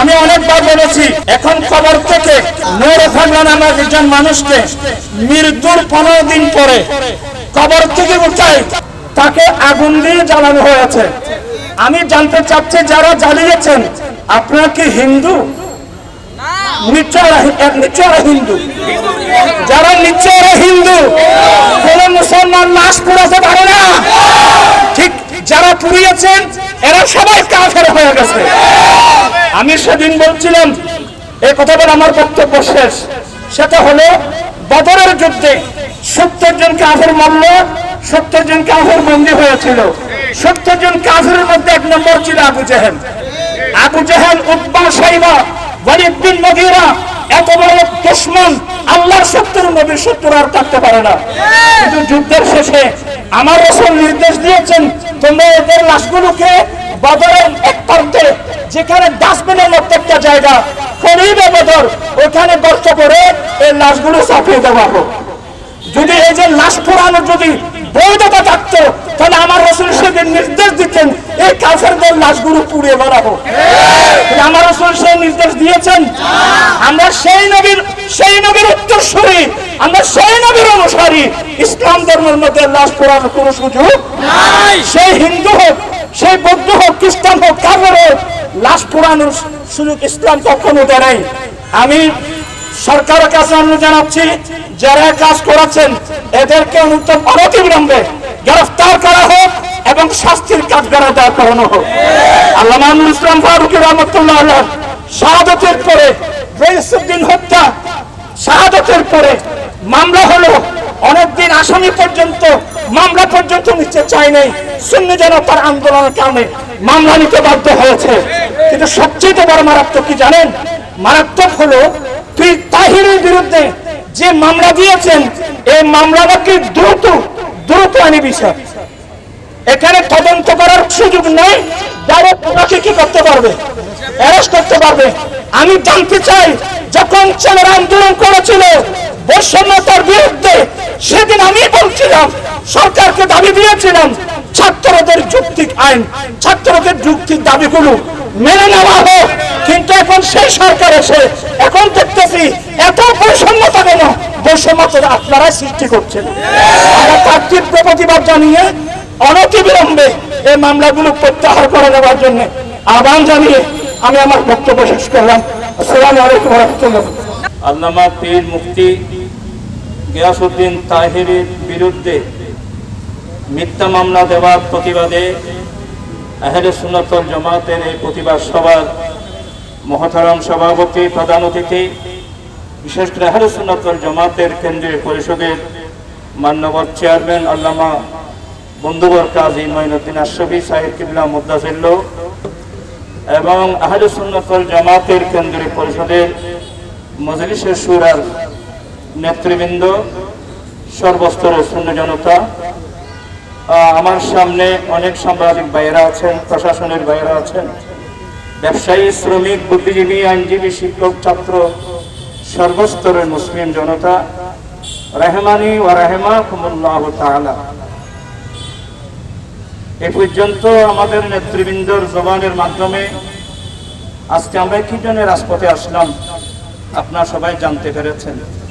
আমি অনেকবার বলেছি, এখন খবর থেকে নূর ফাগলা নামক একজন মানুষকে মৃত্যুর পনেরো দিন পরে কবর থেকে উঠায়, তাকে আগুন দিয়ে জ্বালানো হয়েছে। আমি জানতে চাচ্ছি যারা জ্বালিয়েছেন, আপনারা কি হিন্দু? নিশ্চয় হিন্দু। যারা হিন্দু, কোন মুসলমান পারে না। ঠিক যারা পুড়িয়েছেন, এরা সবাই কাফের হয়ে গেছে। আমি সেদিন বলছিলাম এই কথাটা আমার বক্তব্য শেষ। সেটা হলো, বদরের যুদ্ধে সত্তর জন কাফের মরল, সত্তর জন কাফের বন্দী হয়েছিল। সত্তর জন কাফের মধ্যে এক নম্বর ছিল আবু জেহেল। আবু জেহেল উদ্বা সাইবা, ওয়ালিদ বিন মুগীরা, এত বড় দুশমন, আল্লাহর সত্তর নবীর সত্তর আর থাকতে পারে না। কিন্তু যুদ্ধের শেষে আমার রসুল নির্দেশ দিয়েছেন, তোমরা এদের লাশগুলোকে বদরের এক প্রান্তে যেখানে ডাস্টবিনের মতো একটা জায়গা করিবে বদর ওখানে গর্ত করে এই লাশগুলো চাপিয়ে দেওয়া হোক। যদি এই যে লাশ পোড়ানোর যদি বৈধতা থাকতো, তাহলে আমার রসুল সেদিন নির্দেশ দিচ্ছেন এই কাফেরদের লাশগুলো পুড়িয়ে কিন্তু আমার রসুল সেই নির্দেশ দিয়েছেন। আমরা সেই নবীর সেই নবীর উত্তরসূরি, আমরা সেই নবীর অনুসারী। ইসলাম ধর্মের মধ্যে লাশ পোড়ানোর কোনো সুযোগ সেই হিন্দু হোক, সেই বৌদ্ধ হোক, খ্রিস্টান হোক, কাফের হোক লাশ পোড়ানোর সুযোগ ইসলাম কখনো দেয় নাই। আমি সরকারের কাছে অনুরোধ জানাচ্ছি, যারা কাজ করেছেন, এদেরকে অনুত্তম অনতিবিলম্বে গ্রেফতার করা হোক এবং শাস্তির কাজ দেওয়া করানো হোক। আল্লাহ মাহমুদ ইসলাম ফারুক রহমতুল্লাহ শাহাদতের পরে রইসুদ্দিন হত্যা, শাহাদতের পরে মামলা হলো, অনেকদিন আসামি পর্যন্ত মামলা পর্যন্ত নিতে চাই নাই। শূন্য জনতার আন্দোলনের কারণে মামলা নিতে বাধ্য হয়েছে। কিন্তু সবচেয়ে বড় মারাত্মক কি জানেন? মারাত্মক হলো তাহিরের বিরুদ্ধে যে মামলা দিয়েছেন, এই মামলাটাকে দ্রুত দ্রুত আনি বিষয় এখানে তদন্ত করার সুযোগ নেই, ডাইরেক্ট কি করতে পারবে? অ্যারেস্ট করতে পারবে। আমি জানতে চাই, যখন ছেলেরা আন্দোলন করেছিল, বৈষম্যতার বিরুদ্ধে, সেদিন আমি বলছিলাম, সরকারকে দাবি দিয়েছিলাম ছাত্রদের যুক্তিক আইন, ছাত্রদের যুক্তির দাবিগুলো মেনে নেওয়া হোক। কিন্তু এখন সেই সরকার এসে এখন দেখতেছি এত বৈষম্যতা কেন? বৈষম্যতা আপনারা সৃষ্টি করছেন। আমরা তার তীব্র প্রতিবাদ জানিয়ে অনতিবিলম্বে এই মামলাগুলো প্রত্যাহার করে নেওয়ার জন্য আহ্বান জানিয়ে আমি আমার বক্তব্য শেষ করলাম। আসসালামু আলাইকুম রহমতুল্লাহ আল্লামা পীর মুফতি গিয়াসুদ্দিন তাহিরের বিরুদ্ধে মিথ্যা মামলা দেওয়ার প্রতিবাদে আহলে সুন্নতল জামাতের এই প্রতিবাদ সভার মহতারাম সভাপতি, প্রধান অতিথি, বিশেষ করে আহলে সুন্নতল জামাতের কেন্দ্রীয় পরিষদের মান্যবর চেয়ারম্যান, আল্লামা বন্ধুবর কাজী মঈনুদ্দিন আশরফি, সাহেব কিবলা মুদাসিল্ল এবং আহলে সুন্নতল জামাতের কেন্দ্রীয় পরিষদের মজলিসের সুরার নেতৃবৃন্দ, সর্বস্তরের শূন্য জনতা আমার সামনে অনেক সাংবাদিক ভাইয়েরা আছেন, প্রশাসনের ভাইয়েরা আছেন। ব্যবসায়ী, শ্রমিক, বুদ্ধিজীবী, আইনজীবী, শিক্ষক, ছাত্র, সর্বস্তরের মুসলিম জনতা, রেহমানি ও রেহমা কুমুল্লাহ এ পর্যন্ত আমাদের নেতৃবৃন্দর জবানের মাধ্যমে আজকে আমরা কি জন্য রাজপথে আসলাম। আপনারা সবাই জানতে পেরেছেন।